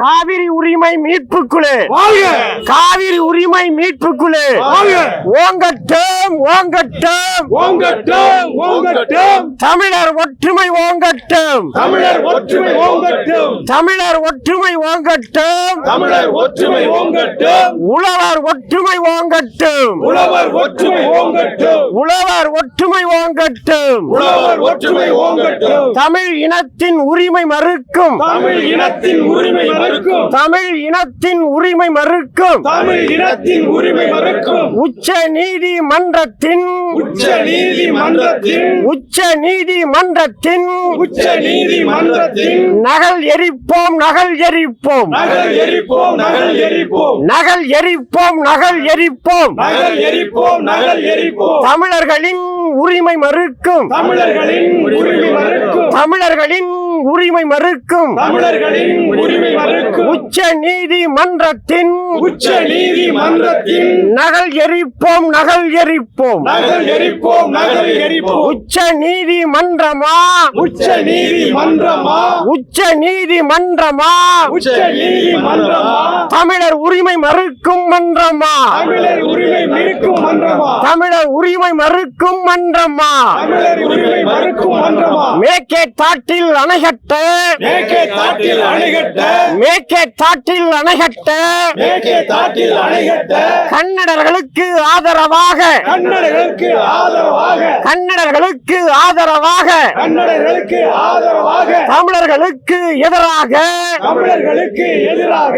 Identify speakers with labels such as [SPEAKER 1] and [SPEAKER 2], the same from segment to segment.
[SPEAKER 1] காவிரி உரிமை மீட்பு குழு காவிரி உரிமை மீட்பு குழு ஓங்கட்டும் ஓங்கட்டும்.
[SPEAKER 2] ஓங்கட்டும் ஓங்கட்டும்.
[SPEAKER 1] தமிழர் ஒற்றுமை ஓங்கட்டும்.
[SPEAKER 2] தமிழர் ஒற்றுமை
[SPEAKER 1] தமிழர் ஒற்றுமை ஓங்கட்டும்.
[SPEAKER 2] தமிழர் ஒற்றுமை ஓங்கட்டும்.
[SPEAKER 1] உழவர் ஒற்றுமை ஓங்கட்டும்.
[SPEAKER 2] உழவர் ஒற்றுமை ஓங்கட்டும்.
[SPEAKER 1] உழவர் ஒற்றுமை ஓங்கட்டும்.
[SPEAKER 2] உழவர் ஒற்றுமை ஓங்கட்டும்.
[SPEAKER 1] தமிழ் இனத்தின் உரிமை மறுக்கும்.
[SPEAKER 2] தமிழ் இனத்தின் உரிமை மறுக்கும்.
[SPEAKER 1] தமிழ் இனத்தின் உரிமை மறுக்கும்.
[SPEAKER 2] தமிழ் இனத்தின் உரிமை மறுக்கும்.
[SPEAKER 1] உச்ச நீதிமன்றத்தின்.
[SPEAKER 2] உச்ச நீதிமன்றத்தின்.
[SPEAKER 1] உச்ச நீதிமன்றத்தின்.
[SPEAKER 2] உச்ச நீதிமன்றத்தின்.
[SPEAKER 1] நகல் எரிப்போம் நகல் எரிப்போம்.
[SPEAKER 2] நகல் எரிப்போம் நகல் எரிப்போம்.
[SPEAKER 1] நகல் எரிப்போம் நகல் எரிப்போம்.
[SPEAKER 2] நகல் எரிப்போம் நகல் எரிப்போம்.
[SPEAKER 1] தமிழர்களின் உரிமை மறுக்கும்.
[SPEAKER 2] தமிழர்களின் உரிமை மறுக்கும்.
[SPEAKER 1] தமிழர்களின் உரிமை மறுக்கும்.
[SPEAKER 2] தமிழர்களின் உரிமை மறுக்கும்.
[SPEAKER 1] உச்ச நீதிமன்றத்தின்
[SPEAKER 2] உச்ச நீதிமன்றத்தின்
[SPEAKER 1] நகல் எரிப்போம் நகல் எரிப்போம்.
[SPEAKER 2] நகல் எரிப்போம் நகல் எரிப்போம்.
[SPEAKER 1] உச்ச நீதிமன்றமா?
[SPEAKER 2] உச்ச நீதிமன்றமா?
[SPEAKER 1] உச்ச நீதிமன்றமா?
[SPEAKER 2] உச்ச நீதிமன்றமா
[SPEAKER 1] தமிழர் உரிமை மறுக்கும் மன்றமா?
[SPEAKER 2] தமிழர் உரிமை மறுக்கும் மன்றமா?
[SPEAKER 1] தமிழர் உரிமை மறுக்கும் மன்றமா?
[SPEAKER 2] தமிழர் உரிமை மறுக்கும் மன்றமா?
[SPEAKER 1] மேற்கே தாட்டில் அணைகட்ட.
[SPEAKER 2] மேற்கே தாட்டில் அணைகட்ட.
[SPEAKER 1] மேற்கே தாட்டில் அணைகட்ட.
[SPEAKER 2] மேற்கே தாட்டில் அணைகட்ட.
[SPEAKER 1] கன்னடர்களுக்கு ஆதரவாக.
[SPEAKER 2] கன்னடர்களுக்கு ஆதரவாக.
[SPEAKER 1] கன்னடர்களுக்கு ஆதரவாக.
[SPEAKER 2] கன்னடர்களுக்கு ஆதரவாக.
[SPEAKER 1] தமிழர்களுக்கு எதிராக.
[SPEAKER 2] எதிராக தமிழர்களுக்கு எதிராக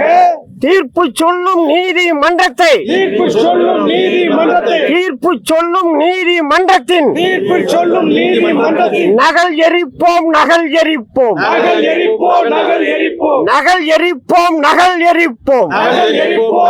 [SPEAKER 1] தீர்ப்பு சொல்லும் நீதி மன்றத்தை
[SPEAKER 2] தீர்ப்பு சொல்லும் நீதி மன்றத்தை
[SPEAKER 1] தீர்ப்பு சொல்லும் நீதி மன்றத்தின்
[SPEAKER 2] தீர்ப்பு சொல்லும்
[SPEAKER 1] நீதி மன்றத்தின் நகல் எரிப்போம்
[SPEAKER 2] நகல் எரிப்போம். நகல் எரிப்போம்
[SPEAKER 1] நகல் எரிப்போம். நகல் எரிப்போம்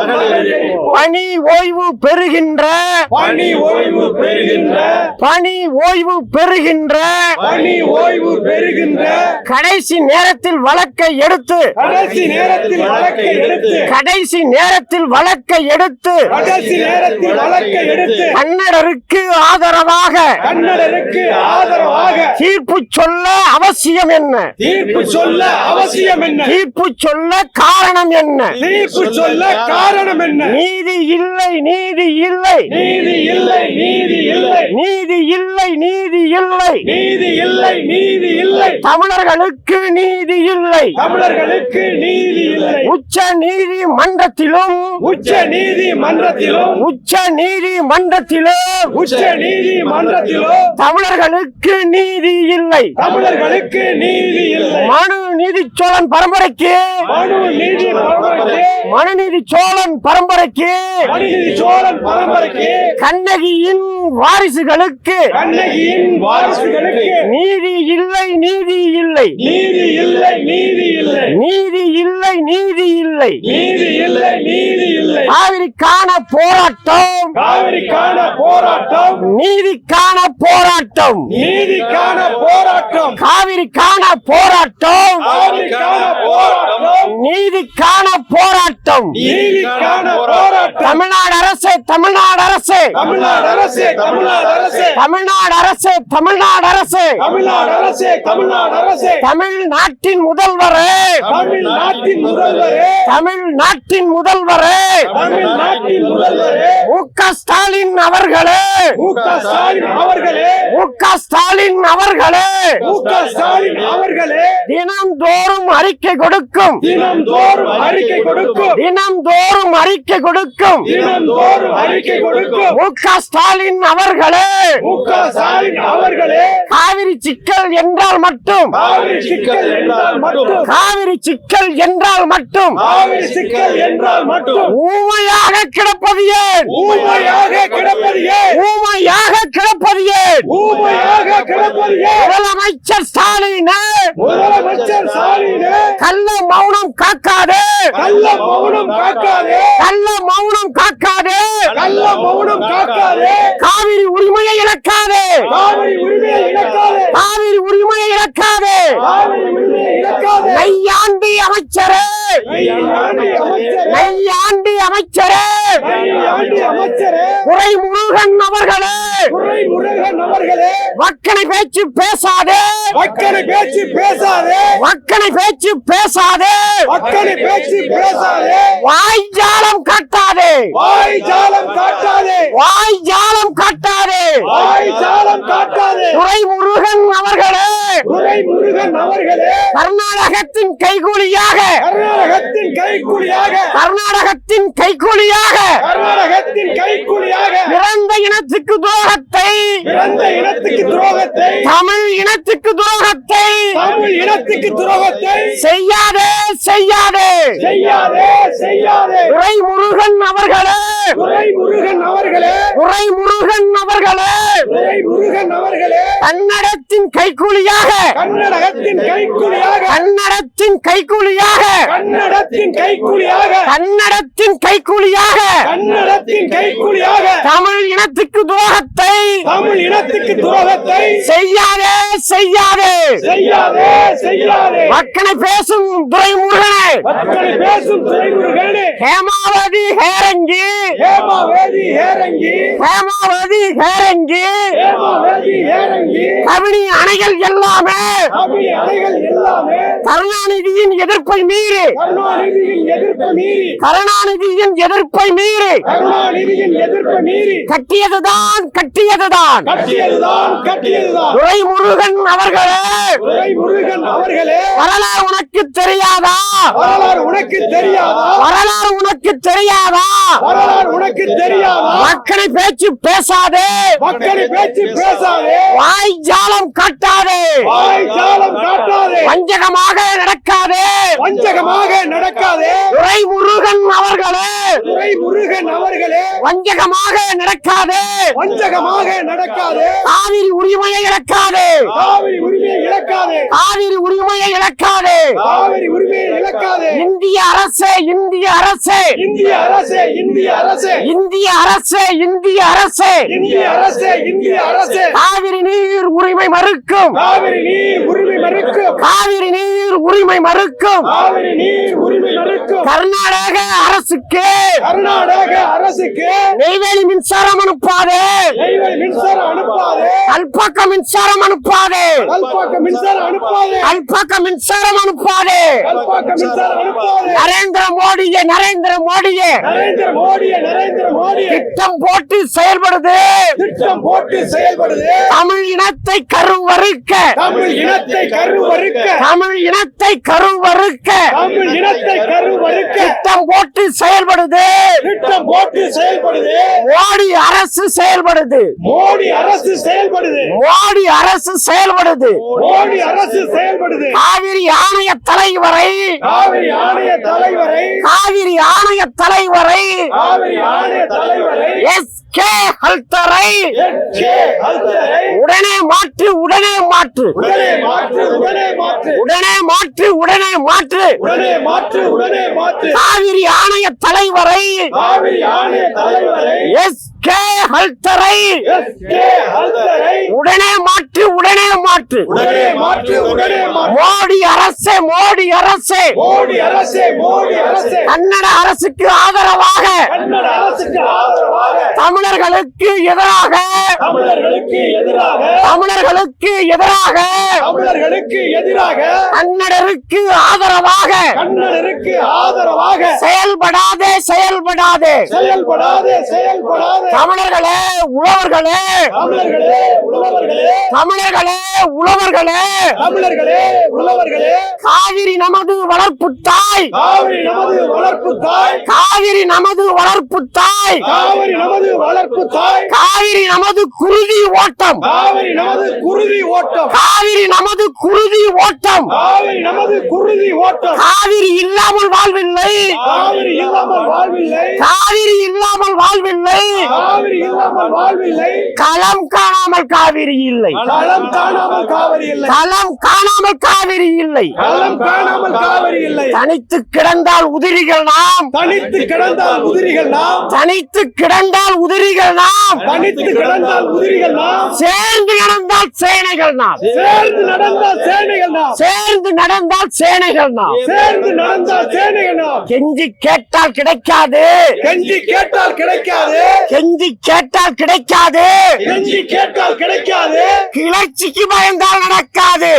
[SPEAKER 2] நகல் எரிப்போம்.
[SPEAKER 1] பணி ஓய்வு பெறுகின்ற.
[SPEAKER 2] பணி ஓய்வு பெறுகின்ற.
[SPEAKER 1] பணி ஓய்வு பெறுகின்ற.
[SPEAKER 2] பணி ஓய்வு பெறுகின்ற.
[SPEAKER 1] கடைசி நேரத்தில் வழக்கை எடுத்து.
[SPEAKER 2] கடைசி நேரத்தில் வழக்கை எடுத்து.
[SPEAKER 1] கடைசி நேரத்தில் வழக்கை எடுத்து
[SPEAKER 2] கடைசி நேரத்தில் வழக்கை எடுத்து
[SPEAKER 1] கன்னடருக்கு ஆதரவாக
[SPEAKER 2] கன்னடருக்கு ஆதரவாக
[SPEAKER 1] தீர்ப்பு சொல்ல அவசியம் என்ன?
[SPEAKER 2] தீர்ப்பு சொல்ல அவசியம் என்ன?
[SPEAKER 1] தீர்ப்பு சொல்ல காரணம் என்ன?
[SPEAKER 2] தீர்ப்பு சொல்ல காரணம் என்ன?
[SPEAKER 1] நீதி இல்லை நீதி இல்லை.
[SPEAKER 2] நீதி இல்லை நீதி இல்லை.
[SPEAKER 1] நீதி இல்லை நீதி இல்லை.
[SPEAKER 2] நீதி இல்லை நீதி இல்லை.
[SPEAKER 1] தமிழர்களுக்கு நீதி இல்லை.
[SPEAKER 2] தமிழர்களுக்கு நீதி இல்லை.
[SPEAKER 1] உச்ச நீதிமன்றத்திலும்
[SPEAKER 2] உச்ச நீதிமன்றத்திலும்
[SPEAKER 1] உச்ச நீதிமன்றத்திலும்
[SPEAKER 2] உச்ச நீதிமன்றத்திலும்
[SPEAKER 1] தமிழர்களுக்கு நீதி இல்லை.
[SPEAKER 2] தமிழர்களுக்கு நீதி இல்லை.
[SPEAKER 1] மனு நீதி சோழன் பரம்பரைக்கு
[SPEAKER 2] மனு நீதி பரம்பரைக்கு
[SPEAKER 1] மனுநீதி சோழன் பரம்பரைக்கு
[SPEAKER 2] மனுநீதி சோழன் பரம்பரைக்கு
[SPEAKER 1] கண்ணகியின் வாரிசுகளுக்கு
[SPEAKER 2] கண்ணகியின் வாரிசுகளுக்கு
[SPEAKER 1] நீதி இல்லை நீதி இல்லை.
[SPEAKER 2] நீதி இல்லை நீதி இல்லை.
[SPEAKER 1] நீதி இல்லை நீதி இல்லை.
[SPEAKER 2] நீதி இல்லை நீதி இல்லை.
[SPEAKER 1] காவிரிக்கான போராட்டம்.
[SPEAKER 2] காவிரிக்கான போராட்டம்.
[SPEAKER 1] நீதிக்கான போராட்டம்.
[SPEAKER 2] நீதிக்கான போராட்டம்.
[SPEAKER 1] காவிரிக்கான போராட்டம்.
[SPEAKER 2] காவிரிக்கான போராட்டம்.
[SPEAKER 1] நீதிக்கான போராட்டம்.
[SPEAKER 2] நீதிக்கான போராட்டம்.
[SPEAKER 1] தமிழ்நாடு அரசு தமிழ்நாடு அரசு.
[SPEAKER 2] தமிழ்நாடு அரசே தமிழ்நாடு அரசே.
[SPEAKER 1] தமிழ்நாடு அரசு தமிழ்நாடு அரசு.
[SPEAKER 2] தமிழ்நாடு அரசே தமிழ்நாடு அரசே.
[SPEAKER 1] தமிழ்நாட்டின் முதல்வரே.
[SPEAKER 2] தமிழ்நாட்டின் முதல்வரே.
[SPEAKER 1] தமிழ்நாட்டின் முதல்வரே.
[SPEAKER 2] தமிழ்நாட்டின் முதல்வரே
[SPEAKER 1] மு க ஸ்டாலின் அவர்களே.
[SPEAKER 2] மு க ஸ்டாலின் அவர்களே.
[SPEAKER 1] மு க ஸ்டாலின் அவர்களே.
[SPEAKER 2] மு க ஸ்டாலின் அவர்களே.
[SPEAKER 1] தினம்தோறும் அறிக்கை கொடுக்கும்.
[SPEAKER 2] தினம்தோறும் அறிக்கை கொடுக்கும்.
[SPEAKER 1] தினம்தோறும் அறிக்கை கொடுக்கும்.
[SPEAKER 2] தினம்தோறும் அறிக்கை கொடுக்கும்.
[SPEAKER 1] மு க ஸ்டாலின் அவர்களே.
[SPEAKER 2] மு க ஸ்டாலின் அவர்களே.
[SPEAKER 1] காவிரி சிக்கல் என்றால் மட்டும்.
[SPEAKER 2] காவிரி சிக்கல் என்றால் மட்டும்.
[SPEAKER 1] காவிரி சிக்கல் என்றால் மட்டும்.
[SPEAKER 2] காவிரி சிக்கல் என்றால் மட்டும்.
[SPEAKER 1] ஊமையாக கிடப்பது ஏன்?
[SPEAKER 2] ஊமையாக கிடப்பது ஏன்?
[SPEAKER 1] ஊமையாக கிடப்பது ஏன்?
[SPEAKER 2] ஊமையாக கிடப்பது ஏன்?
[SPEAKER 1] முதலமைச்சர் ஸ்டாலின்!
[SPEAKER 2] முதலமைச்சர் ஸ்டாலினே!
[SPEAKER 1] கள்ள மௌனம் காக்காதே!
[SPEAKER 2] கள்ள மௌனம் காக்காதே!
[SPEAKER 1] கள்ள மௌனம் காக்காதே!
[SPEAKER 2] கள்ள மௌனம் காக்காதே!
[SPEAKER 1] காவிரி உரிமையை இழக்காதே!
[SPEAKER 2] காவிரி உரிமையை இழக்காதே!
[SPEAKER 1] காவிரி உரிமையை இழக்காதே நையாண்டி அமைச்சரே. நையாண்டி அமைச்சரே. துரை முருகன் அவர்களே. வக்கனை பேச்சு பேசாதே.
[SPEAKER 2] மக்களை பேச்சு பேசாதே.
[SPEAKER 1] வக்கனை பேச்சு பேசாதே.
[SPEAKER 2] மக்களை பேச்சு பேசாதே.
[SPEAKER 1] வாய் ஜாலம் காட்டாதே.
[SPEAKER 2] வாய் ஜாலம் காட்டாதே.
[SPEAKER 1] வாய் ஜாலம் காட்டாதே.
[SPEAKER 2] வாய் ஜாலம் காட்டாதே.
[SPEAKER 1] துரைமுருகன் அவர்களே
[SPEAKER 2] அவர்களே.
[SPEAKER 1] கர்நாடகத்தின் கைகூலியாக.
[SPEAKER 2] கர்நாடகத்தின்
[SPEAKER 1] கைகூலியாக.
[SPEAKER 2] கர்நாடகத்தின் கைக்கூலியாக
[SPEAKER 1] பிறந்த இனத்துக்கு துரோகத்தை.
[SPEAKER 2] பிறந்த இனத்துக்கு துரோகத்தை.
[SPEAKER 1] தமிழ் இனத்துக்கு துரோகத்தை.
[SPEAKER 2] தமிழ் இனத்துக்கு துரோகத்தை.
[SPEAKER 1] செய்யாதே செய்யாதே.
[SPEAKER 2] செய்யாதே செய்யாதே.
[SPEAKER 1] துரைமுருகன் அவர்களே.
[SPEAKER 2] அவர்களே.
[SPEAKER 1] துரைமுருகன் அவர்களே. கன்னடத்தின்
[SPEAKER 2] கைக்கூலியாக
[SPEAKER 1] கன்னடத்தின் கைகூலியாக.
[SPEAKER 2] கன்னடத்தின் கைக்கூலியாக
[SPEAKER 1] கன்னடத்தின் கைகூலியாக.
[SPEAKER 2] கன்னடத்தின் கைக்கூலியாக
[SPEAKER 1] தமிழ் இனத்துக்கு துரோகத்தை
[SPEAKER 2] தமிழ் இனத்துக்கு துரோகத்தை
[SPEAKER 1] செய்யாதே செய்யாதே.
[SPEAKER 2] செய்யாதே செய்யாதே.
[SPEAKER 1] மக்களை பேசும் துரைமுருகனை
[SPEAKER 2] மக்களை பேசும் துரைமுருகனே
[SPEAKER 1] ஹேமாவதி ஹேரங்கி.
[SPEAKER 2] ஹேமாவேதி
[SPEAKER 1] ஹேரங்கி.
[SPEAKER 2] ஹேமாவேதி
[SPEAKER 1] கபினி அணைகள் எல்லாமே.
[SPEAKER 2] எல்லாமே.
[SPEAKER 1] கருணாநிதியின் எதிர்ப்பை மீறி.
[SPEAKER 2] கருணாநிதியின் எதிர்ப்பை மீறி.
[SPEAKER 1] கருணாநிதியின் எதிர்ப்பை மீறி.
[SPEAKER 2] கருணாநிதியின் எதிர்ப்பை மீறி.
[SPEAKER 1] கட்டியதுதான் கட்டியதுதான்.
[SPEAKER 2] கட்டியதுதான் கட்டியதுதான்.
[SPEAKER 1] துரைமுருகன் அவர்களே.
[SPEAKER 2] துரைமுருகன் அவர்களே.
[SPEAKER 1] வரலாறு உனக்கு தெரியாதா?
[SPEAKER 2] வரலாறு உனக்கு தெரியாதா?
[SPEAKER 1] வரலாறு உனக்கு தெரியாதா?
[SPEAKER 2] வரலாறு உனக்கு தெரியாதா?
[SPEAKER 1] மக்களை பேச்சு பேசாதே.
[SPEAKER 2] மக்களை பேச்சு பேசாதே.
[SPEAKER 1] வாய் ஜாலம் காட்டாதே.
[SPEAKER 2] வாய் ஜாலம் காட்டாதே.
[SPEAKER 1] வஞ்சகமாக நடக்காதே.
[SPEAKER 2] வஞ்சகமாக நடக்காதே.
[SPEAKER 1] துரைமுருகன் அவர்களே.
[SPEAKER 2] துரைமுருகன் அவர்களே.
[SPEAKER 1] வஞ்சகமாக நடக்காதே.
[SPEAKER 2] வஞ்சகமாக நடக்காதே.
[SPEAKER 1] காவிரி உரிமையை இழக்காதே.
[SPEAKER 2] காவிரி உரிமையை இழக்காதே.
[SPEAKER 1] காவிரி உரிமையை இழக்காதே.
[SPEAKER 2] காவிரி உரிமையை இழக்காதே.
[SPEAKER 1] அரசே இந்திய அரசே.
[SPEAKER 2] இந்திய அரசே இந்திய அரசே.
[SPEAKER 1] இந்திய அரசே இந்திய அரசே.
[SPEAKER 2] இந்திய அரசே இந்திய அரசே.
[SPEAKER 1] காவிரி நீர் உரிமை மறுக்கும்.
[SPEAKER 2] காவிரி நீர் உரிமை மறுக்கும்
[SPEAKER 1] காவிரி நீர் உரிமை மறுக்கும். கர்நாடக அரசுக்கு.
[SPEAKER 2] கர்நாடக அரசுக்கு.
[SPEAKER 1] நெய்வேலி மின்சாரம் அனுப்பாதே.
[SPEAKER 2] மின்சாரம் அனுப்பாதே.
[SPEAKER 1] மின்சாரம் அனுப்பாதே.
[SPEAKER 2] கல்பாக்க மின்சாரம் அனுப்பாதே.
[SPEAKER 1] மின்சாரம் நரேந்திர மோடியே நரேந்திர மோடியே.
[SPEAKER 2] நரேந்திர மோடிய நரேந்திர மோடி
[SPEAKER 1] திட்டம் போட்டு செயல்படுது.
[SPEAKER 2] திட்டம் போட்டு செயல்படுது.
[SPEAKER 1] தமிழ் இனத்தை கருவறுக்க
[SPEAKER 2] தமிழ் இனத்தை கருவறுக்க.
[SPEAKER 1] தமிழ் இனத்தை கருவறுக்க.
[SPEAKER 2] தமிழ் இனத்தை கருவறுக்க.
[SPEAKER 1] திட்டம் போட்டு செயல்படுது.
[SPEAKER 2] திட்டம் போட்டு செயல்படுது.
[SPEAKER 1] மோடி அரசு செயல்படுது.
[SPEAKER 2] மோடி அரசு செயல்படுது.
[SPEAKER 1] மோடி அரசு செயல்படுது.
[SPEAKER 2] மோடி அரசு செயல்படுது.
[SPEAKER 1] காவிரி ஆணைய தலைவரை.
[SPEAKER 2] காவிரி ஆணைய தலைவரை.
[SPEAKER 1] காவிரி ஆணைய தலைவரை.
[SPEAKER 2] காவிரி ஆணைய தலைவரை.
[SPEAKER 1] எஸ் கே ஹல்தரை. உடனே மாற்று உடனே மாற்று.
[SPEAKER 2] உடனே மாற்று உடனே மாற்று.
[SPEAKER 1] உடனே மாற்று உடனே மாற்று.
[SPEAKER 2] உடனே மாற்று உடனே மாற்று.
[SPEAKER 1] காவிரி ஆணைய தலைவரை.
[SPEAKER 2] காவிரி ஆணைய தலைவரை.
[SPEAKER 1] எஸ் கே ஹல்தரை.
[SPEAKER 2] எஸ் கே அல்தரை
[SPEAKER 1] உடனே மாற்று உடனே மாற்று.
[SPEAKER 2] உடனே மாற்று உடனே
[SPEAKER 1] மோடி அரசே மோடி அரசே.
[SPEAKER 2] மோடி அரசே மோடி அரசே.
[SPEAKER 1] கன்னட அரசுக்கு ஆதரவாக.
[SPEAKER 2] கன்னட அரசுக்கு ஆதரவாக.
[SPEAKER 1] தமிழர்களுக்கு எதிராக.
[SPEAKER 2] தமிழர்களுக்கு எதிராக.
[SPEAKER 1] தமிழர்களுக்கு எதிராக.
[SPEAKER 2] தமிழர்களுக்கு எதிராக.
[SPEAKER 1] கன்னடருக்கு ஆதரவாக.
[SPEAKER 2] கன்னடருக்கு ஆதரவாக.
[SPEAKER 1] செயல்படாதே செயல்படாதே.
[SPEAKER 2] செயல்படாதே செயல்படாதே.
[SPEAKER 1] தமிழர்களே உழவர்களே.
[SPEAKER 2] தமிழர்களே உழவர்களே.
[SPEAKER 1] தமிழர்களே உழவர்களே.
[SPEAKER 2] தமிழர்களே உழவர்களே
[SPEAKER 1] காவிரி நமது வளர்ப்பு தாய்.
[SPEAKER 2] காவிரி நமது வளர்ப்பு தாய்.
[SPEAKER 1] காவிரி நமது வளர்ப்பு தாய்.
[SPEAKER 2] காவிரி நமது வளர்ப்பு தாய்.
[SPEAKER 1] காவிரி நமது குருதி ஓட்டம்.
[SPEAKER 2] காவிரி நமது குருதி ஓட்டம்.
[SPEAKER 1] காவிரி நமது குருதி ஓட்டம்.
[SPEAKER 2] காவிரி நமது குருதி ஓட்டம்.
[SPEAKER 1] காவிரி இல்லாமல் வாழ்வில்லை.
[SPEAKER 2] காவிரி இல்லாமல் வாழ்வில்லை.
[SPEAKER 1] காவிரி இல்லாமல் வாழ்வில்லை.
[SPEAKER 2] காவிரி இல்லாமல் வாழ்வில்லை.
[SPEAKER 1] களம் காணாமல் காவிரி இல்லை.
[SPEAKER 2] களம் காணாமல் காவிரி இல்லை.
[SPEAKER 1] களம் காணாமல் காவிரி இல்லை.
[SPEAKER 2] களம் காணாமல் காவிரி இல்லை.
[SPEAKER 1] தனித்து கிடந்தால் உதிரிகள் நாம்.
[SPEAKER 2] தனித்து கிடந்தால் உதிரிகள் நாம்.
[SPEAKER 1] தனித்து கிடந்தால் உதிரிகள் நாம்.
[SPEAKER 2] தனித்து கிடந்தால் உதிரிகள் நாம்.
[SPEAKER 1] சேர்ந்து நடந்தால் சேனைகள் நாம்.
[SPEAKER 2] சேர்ந்து நடந்தால் சேனைகள் நாம்.
[SPEAKER 1] சேர்ந்து நடந்தால் சேனைகள் நாம்.
[SPEAKER 2] சேர்ந்து நடந்தால் சேனைகள் நாம்.
[SPEAKER 1] கெஞ்சி கேட்டால் கிடைக்காது.
[SPEAKER 2] கெஞ்சி கேட்டால் கிடைக்காது.
[SPEAKER 1] கெஞ்சி கெஞ்சி கேட்டால் கிடைக்காது.
[SPEAKER 2] கெஞ்சி கேட்டால் கிடைக்காது.
[SPEAKER 1] கிளர்ச்சிக்கு பயந்தால் நடக்காது.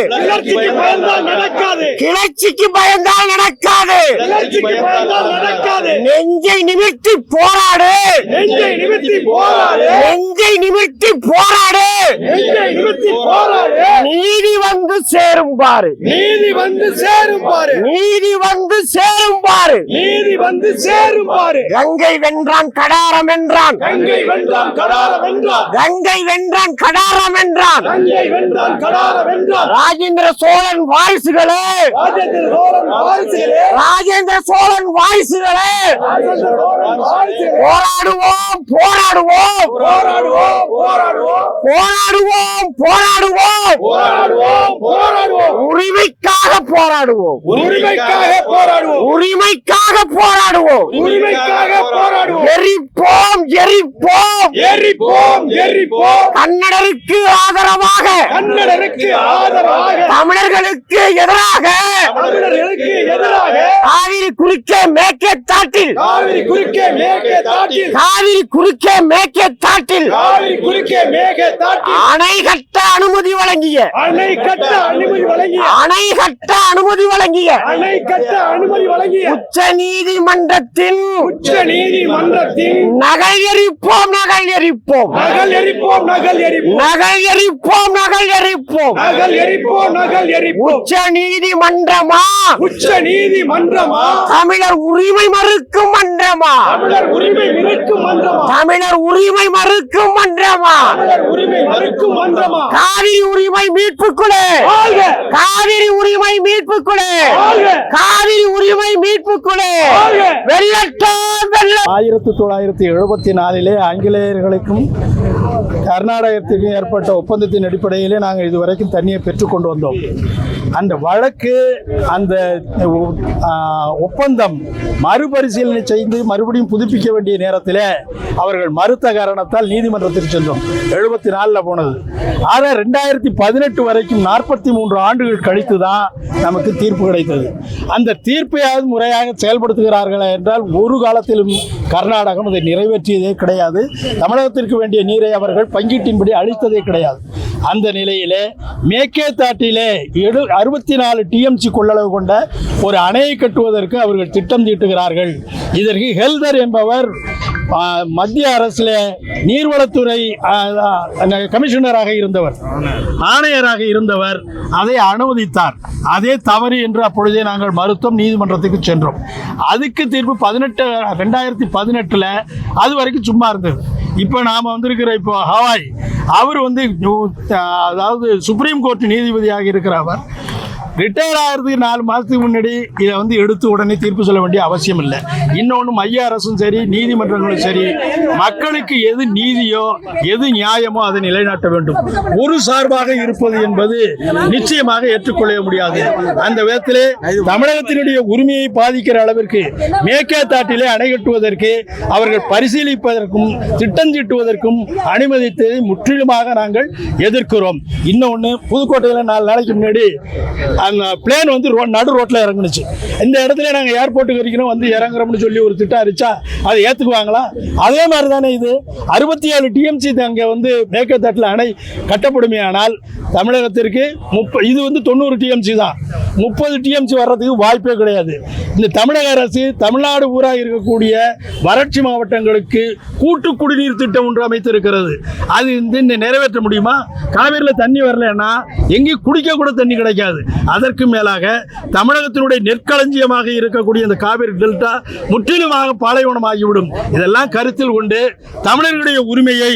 [SPEAKER 2] கிளர்ச்சிக்கு பயந்தால் நடக்காது.
[SPEAKER 1] நெஞ்சை நிமிர்த்தி போராடு.
[SPEAKER 2] நெஞ்சை நிமித்தி போராடு.
[SPEAKER 1] நெஞ்சை நிமிர்த்தி போராடு.
[SPEAKER 2] நெஞ்சை போராடு.
[SPEAKER 1] நீதி வந்து சேரும் பாரு.
[SPEAKER 2] நீதி வந்து சேரும் பாரு.
[SPEAKER 1] நீதி வந்து சேரும் பாரு.
[SPEAKER 2] நீதி வந்து சேரும் பாரு.
[SPEAKER 1] கங்கை வென்றான் கடாரம் என்றான்
[SPEAKER 2] கங்கை வென்றான் கடார வென்றான்.
[SPEAKER 1] கங்கை வென்றான் கடாரம் என்றான் ராஜேந்திர சோழன் வாய்ஸ்களே
[SPEAKER 2] ராஜேந்திர சோழன் வாரிசுகளே.
[SPEAKER 1] போராடுவோம் போராடுவோம்.
[SPEAKER 2] போராடுவோம் போராடுவோம்.
[SPEAKER 1] போராடுவோம் போராடுவோம். உரிமைக்காக போராடுவோம்.
[SPEAKER 2] உரிமைக்காக போராடுவோம்.
[SPEAKER 1] உரிமைக்காக போராடுவோம்.
[SPEAKER 2] உரிமைக்காக போராடுவோம்.
[SPEAKER 1] எரிப்போம் எரிப்போம்.
[SPEAKER 2] எரிப்போம் எரிப்போம்.
[SPEAKER 1] கன்னடருக்கு ஆதரவு ஆதரவாக
[SPEAKER 2] கன்னடருக்கு ஆதரவாக
[SPEAKER 1] தமிழர்களுக்கு எதிராக
[SPEAKER 2] தமிழர்களுக்கு எதிராக
[SPEAKER 1] காவிரி குறுக்கே மேற்கே தாட்டில்
[SPEAKER 2] காவிரி குறுக்கே மேற்கே தாட்டில்
[SPEAKER 1] காவிரி குறுக்கே மேற்கே தாட்டில்
[SPEAKER 2] காவிரி குறுக்கே மேற்கே தாட்டில்
[SPEAKER 1] அணை கட்ட அனுமதி வழங்கிய
[SPEAKER 2] அணை கட்ட அனுமதி வழங்கிய
[SPEAKER 1] அணை கட்ட அனுமதி வழங்கிய
[SPEAKER 2] அணை கட்ட அனுமதி வழங்கிய
[SPEAKER 1] உச்ச நீதிமன்றத்தின்
[SPEAKER 2] உச்ச நீதிமன்றத்தின்
[SPEAKER 1] நகல் எரிப்போம் நகல் எரிப்போம்
[SPEAKER 2] நகல் எரிப்போம் நகல் எரிப்போம்
[SPEAKER 1] நகல் எரிப்போம் நகல் எரிப்போம்.
[SPEAKER 2] நகல் எரிப்போம் நகல் எரிப்போம்.
[SPEAKER 1] உச்ச நீதிமன்றமா?
[SPEAKER 2] உச்ச நீதிமன்றமா?
[SPEAKER 1] தமிழர் உரிமை மறுக்கும் மன்றமா?
[SPEAKER 2] தமிழர் உரிமை மறுக்கும் மன்றமா?
[SPEAKER 1] தமிழர் உரிமை மறுக்கும் மன்றமா?
[SPEAKER 2] தமிழர் உரிமை மறுக்கும் மன்றமா?
[SPEAKER 1] காவிரி உரிமை மீட்புக்குழு.
[SPEAKER 2] வாழ்க!
[SPEAKER 1] காவிரி உரிமை மீட்புக்குழு.
[SPEAKER 2] வாழ்க!
[SPEAKER 1] காவிரி உரிமை மீட்புக்குழு.
[SPEAKER 2] வாழ்க!
[SPEAKER 1] வெள்ளட்டம் வெள்ள
[SPEAKER 3] ஆயிரத்தி தொள்ளாயிரத்தி எழுபத்தி நாலிலே ஆங்கிலேயர்களுக்கும் கர்நாடகத்துக்கு ஏற்பட்ட ஒப்பந்தத்தின் அடிப்படையிலே நாங்கள் இதுவரைக்கும் தண்ணியை பெற்றுக்கொண்டு வந்தோம். அந்த வழக்கு அந்த ஒப்பந்தம் மறுபரிசீலனை செய்து மறுபடியும் புதுப்பிக்க வேண்டிய நேரத்தில் அவர்கள் மறுத்த காரணத்தால் நீதிமன்றத்திற்கு சென்றோம். எழுபத்தி நாலில் போனது. ஆனால் ரெண்டாயிரத்தி பதினெட்டு வரைக்கும் நாற்பத்தி மூன்று ஆண்டுகள் கழித்து தான் நமக்கு தீர்ப்பு கிடைத்தது. அந்த தீர்ப்பையாவது முறையாக செயல்படுத்துகிறார்களா என்றால் ஒரு காலத்திலும் கர்நாடகம் அதை நிறைவேற்றியதே கிடையாது. தமிழகத்திற்கு வேண்டிய நீர் அவர்கள் பங்கீட்டின்படி அளித்ததே கிடையாது. அந்த நிலையிலே மேக்கேத்தாட்டிலே எடு அறுபத்தி நாலு டிஎம்சி கொள்ளளவு கொண்ட ஒரு அணையை கட்டுவதற்கு அவர்கள் திட்டம் தீட்டுகிறார்கள். இதற்கு ஹெல்தர் என்பவர் மத்திய அரசில் நீர்வளத்துறை கமிஷனராக இருந்தவர். ஆணையராக இருந்தவர் அதை அனுமதித்தார். அதே தவறு என்று அப்பொழுதே நாங்கள் மறுத்தோம் நீதிமன்றத்துக்கு சென்றோம். அதுக்கு தீர்ப்பு பதினெட்டு ரெண்டாயிரத்தி பதினெட்டில் அது வரைக்கும் சும்மா இருந்தது. இப்போ நாம் வந்திருக்கிற இப்போ ஹவாய். அவர் வந்து அதாவது சுப்ரீம் கோர்ட் நீதிபதியாக இருக்கிற அவர் ரிட்டையர் ஆகிறதுக்கு நாலு மாதத்துக்கு முன்னாடி இதை வந்து எடுத்து உடனே தீர்ப்பு சொல்ல வேண்டிய அவசியம் இல்லை. இன்னொன்று மைய அரசும் சரி நீதிமன்றங்களும் சரி மக்களுக்கு எது நீதியோ எது நியாயமோ அதை நிலைநாட்ட வேண்டும். ஒரு சார்பாக இருப்பது என்பது நிச்சயமாக ஏற்றுக்கொள்ள முடியாது. அந்த விதத்திலே தமிழகத்தினுடைய உரிமையை பாதிக்கிற அளவிற்கு மேற்கேத்தாட்டிலே அணை கட்டுவதற்கு அவர்கள் பரிசீலிப்பதற்கும் திட்டம் தீட்டுவதற்கும் அனுமதித்ததை முற்றிலுமாக நாங்கள் எதிர்க்கிறோம். இன்னொன்று புதுக்கோட்டையில் நாலு நாளைக்கு முன்னாடி அந்த பிளேன் வந்து ரோ நடு ரோட்டில் இறங்குனுச்சு. இந்த இடத்துல நாங்கள் ஏர்போர்ட்டுக்கு வரைக்கும் வந்து இறங்குறோம்னு சொல்லி ஒரு திட்டம் அரிச்சா அதை ஏற்றுக்குவாங்களா அதே மாதிரி தானே இது அறுபத்தி ஏழு டிஎம்சி அங்கே வந்து மேற்கத்தட்டில் அணை கட்டப்படுமே ஆனால் தமிழகத்திற்கு முப்ப இது வந்து தொண்ணூறு டிஎம்சி தான். முப்பது டிஎம்சி வர்றதுக்கு வாய்ப்பே கிடையாது. இந்த தமிழக அரசு தமிழ்நாடு ஊராக இருக்கக்கூடிய வறட்சி மாவட்டங்களுக்கு கூட்டு குடிநீர் திட்டம் ஒன்று அமைத்திருக்கிறது. அது வந்து இந்த நிறைவேற்ற முடியுமா? காவேரியில் தண்ணி வரலன்னா எங்கேயும் குடிக்க கூட தண்ணி கிடைக்காது. அதற்கு மேலாக தமிழகத்தினுடைய நெற்களஞ்சியமாக இருக்கக்கூடிய இந்த காவிரி டெல்டா முற்றிலுமாக பாலைவனமாகிவிடும். இதெல்லாம் கருத்தில் கொண்டு தமிழர்களுடைய உரிமையை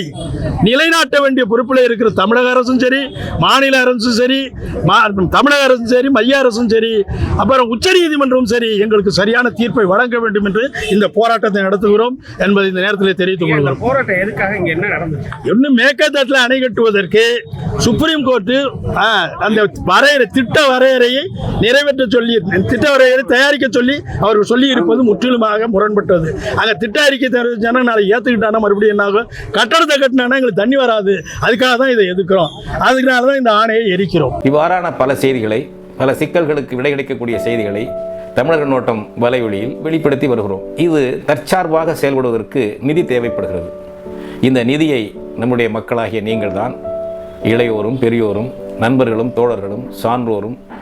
[SPEAKER 3] நிலைநாட்ட வேண்டிய பொறுப்பில் இருக்கிற தமிழக அரசும் சரி மாநில அரசும் சரி தமிழக அரசும் சரி மைய அரசும் சரி அப்புறம் உச்சநீதிமன்றமும் சரி எங்களுக்கு சரியான தீர்ப்பை வழங்க வேண்டும் என்று இந்த போராட்டத்தை நடத்துகிறோம் என்பதை இந்த நேரத்தில் தெரிவித்துக் கொள்கிறோம்.
[SPEAKER 4] போராட்டம் எதுக்காக இங்க என்ன நடந்துச்சு?
[SPEAKER 3] இன்னும் மேற்கத்தட்டில் அணை கட்டுவதற்கு சுப்ரீம் கோர்ட்டு அந்த வரையறை திட்ட வரையறையை நிறைவேற்ற சொல்லி திட்ட வரையறை தயாரிக்க சொல்லி அவர்கள் சொல்லி இருப்பது முற்றிலுமாக முரண்பட்டது. அங்கே திட்ட அறிக்கை தெரிவிச்சானா நாளை ஏற்றுக்கிட்டானா மறுபடியும் என்ன ஆகும்? கட்டடத்தை கட்டினானா எங்களுக்கு தண்ணி வராது. அதுக்காக தான் இதை எதுக்கிறோம் அதுக்குனால தான் இந்த ஆணையை எரிக்கிறோம்.
[SPEAKER 5] இவ்வாறான பல செய்திகளை பல சிக்கல்களுக்கு விடை கிடைக்கக்கூடிய செய்திகளை தமிழக நோட்டம் வலைவழியில் வெளிப்படுத்தி வருகிறோம். இது தற்சார்பாக செயல்படுவதற்கு நிதி தேவைப்படுகிறது. இந்த நிதியை நம்முடைய மக்களாகிய நீங்கள்தான் இளையோரும் பெரியோரும் நண்பர்களும் தோழர்களும் சான்றோரும்